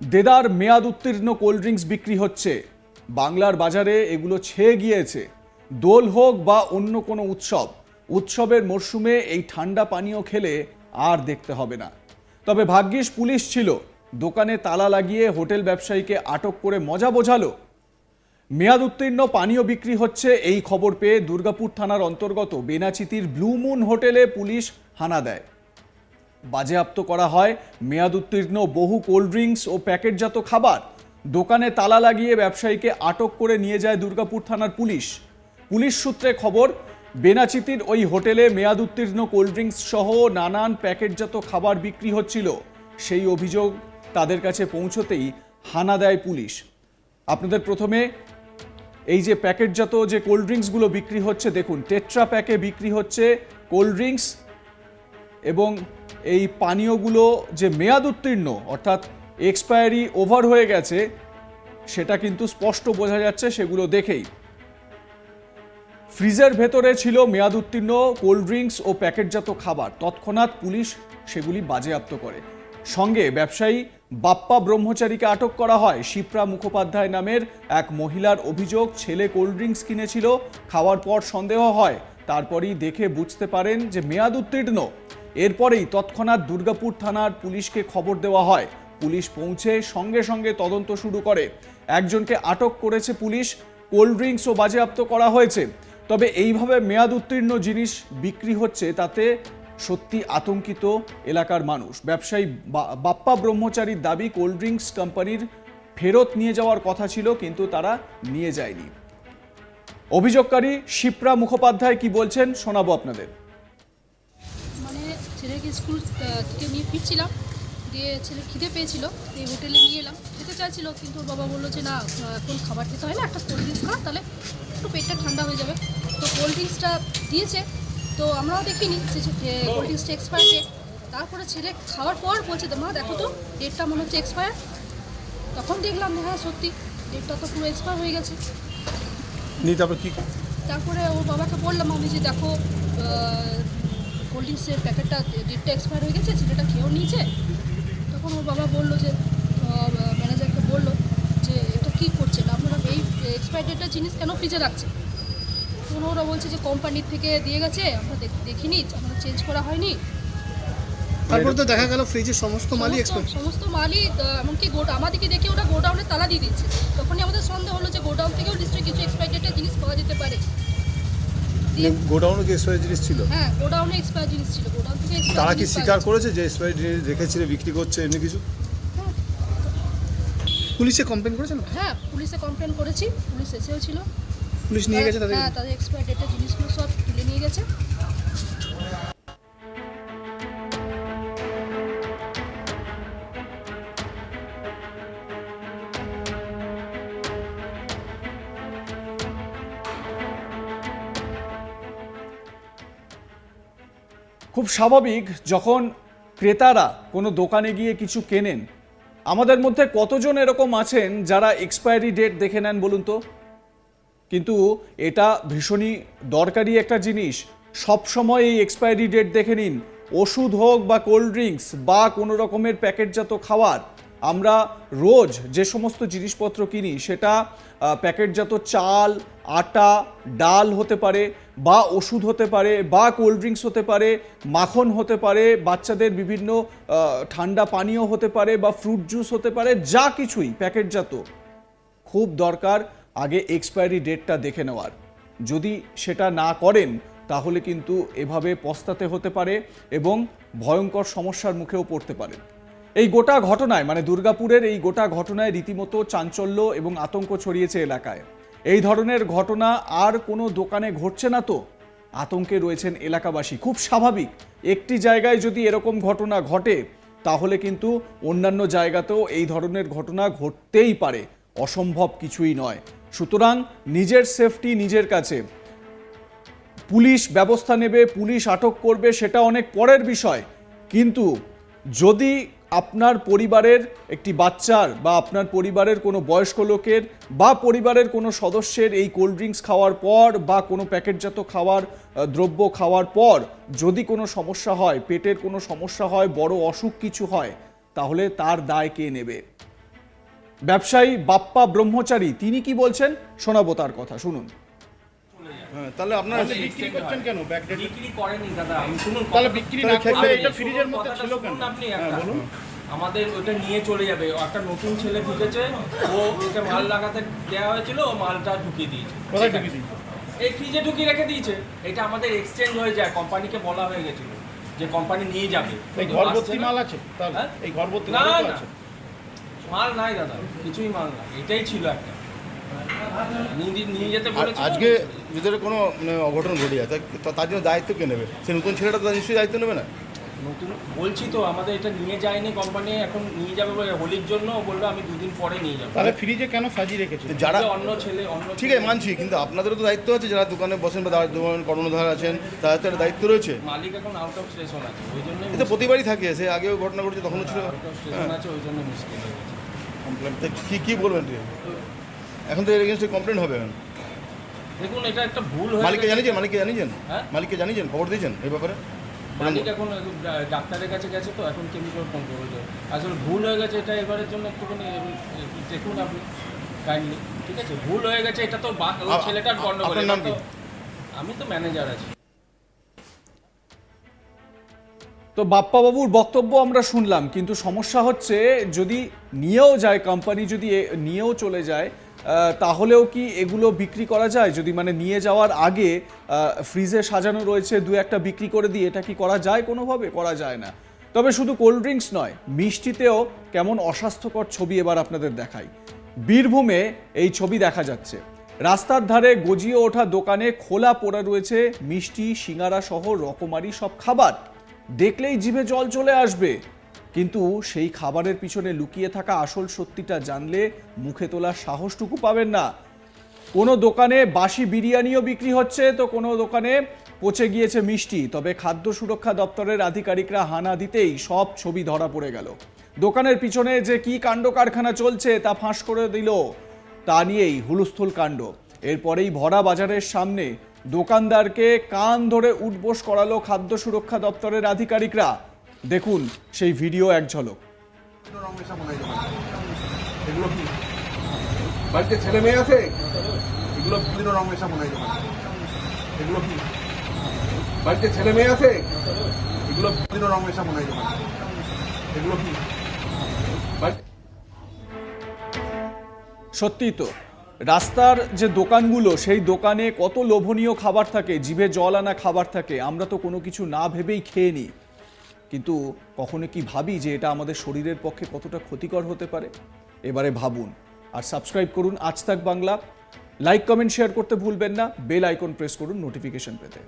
দেদার মেয়াদ উত্তীর্ণ cold drinks বিক্রি হচ্ছে। বাংলার বাজারে এগুলো ছেয়ে গিয়েছে। দোল হোক বা অন্য কোনো উৎসব, উৎসবের মরশুমে এই ঠান্ডা পানীয় খেলে আর দেখতে হবে না। তবে ভাগ্যিস পুলিশ ছিল, দোকানে তালা লাগিয়ে হোটেল ব্যবসায়ীকে আটক করে মজা বোঝালো। মেয়াদ উত্তীর্ণ পানীয় বিক্রি হচ্ছে এই খবর পেয়ে দুর্গাপুর থানার অন্তর্গত বেনাচিতির ব্লু মুন হোটেলে পুলিশ হানা দেয়। বাজেয়াপ্ত করা হয়। মেয়াদ উত্তীর্ণ বহু কোল্ড ড্রিঙ্কস ও প্যাকেটজাত খাবার। দোকানে তালা লাগিয়ে ব্যবসায়ীকে আটক করে নিয়ে যায় দুর্গাপুর থানার পুলিশ। পুলিশ সূত্রে খবর, বেনাচিতির ওই হোটেলে মেয়াদ উত্তীর্ণ কোল্ড ড্রিঙ্কস সহ নানান প্যাকেটজাত খাবার বিক্রি হচ্ছিল। সেই অভিযোগ তাদের কাছে পৌঁছতেই হানা দেয় পুলিশ। আপনাদের প্রথমে এই যে প্যাকেটজাত যে কোল্ড ড্রিঙ্কসগুলো বিক্রি হচ্ছে, দেখুন, টেট্রা প্যাকে বিক্রি হচ্ছে কোল্ড ড্রিঙ্কস এবং এই পানীয়গুলো যে মেয়াদ উত্তীর্ণ, অর্থাৎ এক্সপায়ারি ওভার হয়ে গেছে, সেটা কিন্তু স্পষ্ট বোঝা যাচ্ছে, সেগুলো দেখেই। ফ্রিজের ভেতরে ছিল মেয়াদ উত্তীর্ণ কোল্ড ড্রিঙ্কস ও প্যাকেটজাত খাবার। তৎক্ষণাৎ পুলিশ সেগুলি বাজেয়াপ্ত করে। সঙ্গে ব্যবসায়ী বাপ্পা ব্রহ্মচারীকে আটক করা হয়। শিপ্রা মুখোপাধ্যায় নামের এক মহিলার অভিযোগ, ছেলে কোল্ড ড্রিঙ্কস কিনেছিল, খাওয়ার পর সন্দেহ হয়। তারপরই দেখে বুঝতে পারেন যে মেয়াদ উত্তীর্ণ। এরপরেই তৎক্ষণাৎ দুর্গাপুর থানার পুলিশকে খবর দেওয়া হয়। পুলিশ পৌঁছে সঙ্গে সঙ্গে তদন্ত শুরু করে। একজনকে আটক করেছে পুলিশ, কোল্ড ড্রিঙ্কসও বাজেয়াপ্ত করা হয়েছে। তবে এইভাবে মেয়াদ উত্তীর্ণ জিনিস বিক্রি হচ্ছে, তাতে সত্যি আতঙ্কিত এলাকার মানুষ। ব্যবসায়ী বাপ্পা ব্রহ্মচারীর দাবি, কোল্ড ড্রিঙ্কস কোম্পানির ফেরত নিয়ে যাওয়ার কথা ছিল, কিন্তু তারা নিয়ে যায়নি। অভিযোগকারী শিপ্রা মুখোপাধ্যায় কি বলছেন শোনাবো আপনাদের। স্কুল থেকে নিয়ে ফিরছিলাম। দিয়ে ছেলে খিদে পেয়েছিল এই হোটেলে নিয়ে এলাম। খেতে চাইছিল কিন্তু ওর বাবা বলল যে না এখন খাবার খেতে হয় না একটা কোল্ড ড্রিঙ্কস খা তাহলে একটু পেটটা ঠান্ডা হয়ে যাবে। তো কোল্ড ড্রিঙ্কসটা দিয়েছে। তো আমরাও দেখিনি যে কোল্ড ড্রিঙ্কসটা এক্সপায়ার ডেট তারপরে ছেলে খাওয়ার পর বলছে মা দেখো তো ডেটটা মনে হচ্ছে এক্সপায়ার তখন দেখলাম যে হ্যাঁ সত্যি ডেটটা তো পুরো এক্সপায়ার হয়ে গেছে। তারপর ওর বাবাকে বললাম আমি যে দেখো কোল্ড ড্রিঙ্কসের প্যাকেটটা ডেটটা এক্সপায়ার হয়ে গেছে ছেলেটা খেয়েও নিয়েছে। তখন ওর বাবা বলল যে ম্যানেজারকে বলল যে এটা কী করছেন আপনারা এই এক্সপায়ার ডেটের জিনিস কেন ফ্রিজে রাখছে তখন ওরা বলছে যে কোম্পানির থেকে দিয়ে গেছে আমরা দেখ- দেখিনি আমরা চেঞ্জ করা হয়নি। তারপর তো দেখা গেল ফ্রিজের সমস্ত মালই সমস্ত- মালই এমনকি আমাদেরকে দেখে ওরা গোডাউনে তালা দিয়ে দিচ্ছে তখনই আমাদের সন্দেহ হলো যে গোডাউন থেকেও নিশ্চয়ই কিছু এক্সপায়ার ডেটের জিনিস পাওয়া যেতে পারে। গোডাউনে কি এক্সপায়ার জিনিস ছিল। হ্যাঁ গোডাউনে এক্সপায়ার জিনিস ছিল গোডাউন থেকে তারা কি স্বীকার করেছে যে এক্সপায়ার জিনিস রেখেছিল বিক্রি করছে এমনি কিছু? হ্যাঁ। পুলিশে কমপ্লেন করেছেন হ্যাঁ পুলিশে কমপ্লেন করেছি পুলিশ এসেও ছিল। পুলিশ নিয়ে গেছে তাদের হ্যাঁ তাদের এক্সপায়ার ডেটের জিনিসগুলো সব তুলে নিয়ে গেছে। খুব স্বাভাবিক যখন ক্রেতারা কোনো দোকানে গিয়ে কিছু কেনেন, আমাদের মধ্যে কতজন এরকম আছেন যারা এক্সপায়ারি ডেট দেখে নেন বলুন তো? কিন্তু এটা ভীষণই দরকারি একটা জিনিস। সব সময় এই এক্সপায়ারি ডেট দেখে নিন। ওষুধ হোক বা কোল্ড ড্রিঙ্কস বা কোনো রকমের প্যাকেটজাত খাবার। আমরা রোজ যে সমস্ত জিনিসপত্র কিনি, সেটা প্যাকেটজাত চাল, আটা, ডাল হতে পারে, বা ওষুধ হতে পারে, বা কোল্ড ড্রিঙ্কস হতে পারে, মাখন হতে পারে, বাচ্চাদের বিভিন্ন ঠান্ডা পানীয় হতে পারে, বা ফ্রুট জুস হতে পারে, যা কিছুই প্যাকেটজাত। খুব দরকার আগে এক্সপায়ারি ডেটটা দেখে নেওয়ার। যদি সেটা না করেন, তাহলে কিন্তু এভাবে পস্তাতে হতে পারে এবং ভয়ঙ্কর সমস্যার মুখেও পড়তে পারেন। এই গোটা ঘটনায় মানে দুর্গাপুরের এই গোটা ঘটনায় রীতিমতো চাঞ্চল্য এবং আতঙ্ক ছড়িয়েছে এলাকায়। এই ধরনের ঘটনা আর কোনো দোকানে ঘটছে না তো? আতঙ্কে রয়েছেন এলাকাবাসী। খুব স্বাভাবিক, একটি জায়গায় যদি এরকম ঘটনা ঘটে, তাহলে কিন্তু অন্যান্য জায়গাতেও এই ধরনের ঘটনা ঘটতেই পারে। অসম্ভব কিছুই নয়। সুতরাং নিজের সেফটি নিজের কাছে। পুলিশ ব্যবস্থা নেবে, পুলিশ আটক করবে, সেটা অনেক পরের বিষয়। কিন্তু যদি আপনার পরিবারের একটি বাচ্চার বা আপনার পরিবারের কোনো বয়স্ক লোকের বা পরিবারের কোনো সদস্যের এই কোল্ড ড্রিঙ্কস খাওয়ার পর বা কোনো প্যাকেটজাত খাওয়ার দ্রব্য খাওয়ার পর যদি কোনো সমস্যা হয়, পেটের কোনো সমস্যা হয়, বড় অসুখ কিছু হয়, তাহলে তার দায় কে নেবে? ব্যবসায়ী বাপ্পা ব্রহ্মচারী, তিনি কি বলছেন? শোনাবো তার কথা, শুনুন। হ্যাঁ তাহলে আপনারা বিক্রি করছেন কেন? ব্যাকডেট বিক্রি করেনি দাদা আমি শুনুন তাহলে বিক্রি না করলে এটা ফ্রিজের মধ্যে ছিল কেন? আপনি হ্যাঁ বলুন। আমাদের ওটা নিয়ে চলে যাবে। একটা নতুন ছেলে ঢুকেছে ও ওকে মাল লাগাতে দেওয়া হয়েছিল ও মালটা ঢুকিয়ে দিয়েছে। কোথায় ঢুকিয়ে দিয়েছে? এই ফ্রিজে ঢুকিয়ে রেখে দিয়েছে। এটা আমাদের এক্সচেঞ্জ হয়ে যায় কোম্পানিকে বলা হয়ে গেছিল যে কোম্পানি নিয়ে যাবে। এই। মাল আছে তাহলে হ্যাঁ? এই মাল আছে। মাল নাই দাদা কিছুই মাল নাই। এটাই ছিল একটা নিয়ে দি- নিয়ে যেতে আর বলেছিল আজকে ভিতরে কোনো মানে, অঘটন ঘটে যায় তার জন্য দায়িত্ব কে নেবে? সে নতুন ছেলেটা তো নিশ্চয়ই দায়িত্ব নেবে না? নতুন বলছি তো আমাদের এটা নিয়ে যায়নি কোম্পানি এখন নিয়ে যাবে বলে হোলির জন্য ও বলল আমি দুদিন পরে নিয়ে যাব। তাহলে ফ্রিজে কেন সাজিয়ে রেখেছে? যারা অন্য ছেলে অন্য ঠিক আছে মানছি কিন্তু আপনাদেরও তো দায়িত্ব আছে যারা দোকানে বসেন বা দোকান কর্ণধার আছেন তাদের তো একটা দায়িত্ব রয়েছে। মালিক এখন আউট অফ স্টেশন আছে ওই জন্য এটা প্রতিবারই থাকে সে আগেও ঘটনা ঘটেছে তখনও ছিল। আউট অফ স্টেশন আছে ওই জন্য মুশকিল হয়ে গেছে কি কি বলবেন? তুই? এখন তো এর এগেনস্টে কমপ্লেন হবে এখন। দেখুন এটা একটা ভুল হয়ে মালিককে। জানিয়েছেন মালিককে জানিয়েছেন? হ্যাঁ? মালিককে জানিয়েছেন খবর দিয়েছেন এই ব্যাপারে? মালিক এখন ডাক্তারের কাছে গেছে তো এখন কেমিক্যাল ফোন করবে আসলে ভুল হয়ে গেছে এটা এবারের জন্য একটুখানি দেখুন আপনি কাইন্ডলি ঠিক আছে? ভুল হয়ে গেছে এটা তো ছেলেটার গন্ডগোল আপনার নাম কি? আমি তো ম্যানেজার আছি। তো বাপ্পাবাবুর বক্তব্য আমরা শুনলাম কিন্তু সমস্যা হচ্ছে যদি নিয়েও যায় কোম্পানি যদি এ- নিয়েও চলে যায় তাহলেও কি এগুলো বিক্রি করা যায়? যদি মানে নিয়ে যাওয়ার আগে ফ্রিজে সাজানো রয়েছে দু একটা বিক্রি করে দিয়ে, এটা কি করা যায় কোনোভাবে? করা যায় না। তবে শুধু কোল্ড ড্রিঙ্কস নয়, মিষ্টিতেও কেমন অস্বাস্থ্যকর ছবি এবার আপনাদের দেখাই। বীরভূমে এই ছবি দেখা যাচ্ছে। রাস্তার ধারে গজিয়ে ওঠা দোকানে খোলা পড়ে রয়েছে মিষ্টি, সিঙ্গারা সহ রকমারি সব খাবার। দেখলেই জিভে জল চলে আসবে। কিন্তু সেই খাবারের পিছনে লুকিয়ে থাকা আসল সত্যিটা জানলে মুখে তোলার সাহসটুকু পাবেন না। কোনো দোকানে বাসি বিরিয়ানিও বিক্রি হচ্ছে, তো কোনো দোকানে পচে গিয়েছে মিষ্টি। তবে খাদ্য সুরক্ষা দপ্তরের আধিকারিকরা হানা দিতেই সব ছবি ধরা পড়ে গেল। দোকানের পিছনে যে কি কাণ্ড কারখানা চলছে তা ফাঁস করে দিল। তা নিয়েই হুলস্থুল কাণ্ড। এরপরেই ভরা বাজারের সামনে দোকানদারকে কান ধরে উঠবোস করালো খাদ্য সুরক্ষা দপ্তরের আধিকারিকরা। দেখুন সেই ভিডিও এক ঝলক। এগুলো কি? বাড়িতে ছেলে মেয়ে আছে? এগুলো বিভিন্ন রং মেশা মনে হয়। এগুলো কি? বাড়িতে ছেলে মেয়ে আছে? এগুলো বিভিন্ন রং মেশা মনে হয়। এগুলো কি? সত্যি তো রাস্তার যে দোকানগুলো সেই দোকানে কত লোভনীয় খাবার থাকে জিভে জল আনা খাবার থাকে আমরা তো কোনো কিছু না ভেবেই খেয়ে নিই। কিন্তু কখনো কি ভাবি যে এটা আমাদের শরীরের পক্ষে কতটা ক্ষতিকর হতে পারে? এবারে ভাবুন। আর সাবস্ক্রাইব করুন আজ তাক বাংলা। লাইক কমেন্ট শেয়ার করতে ভুলবেন না। বেল আইকন প্রেস করুন নোটিফিকেশন পেতে।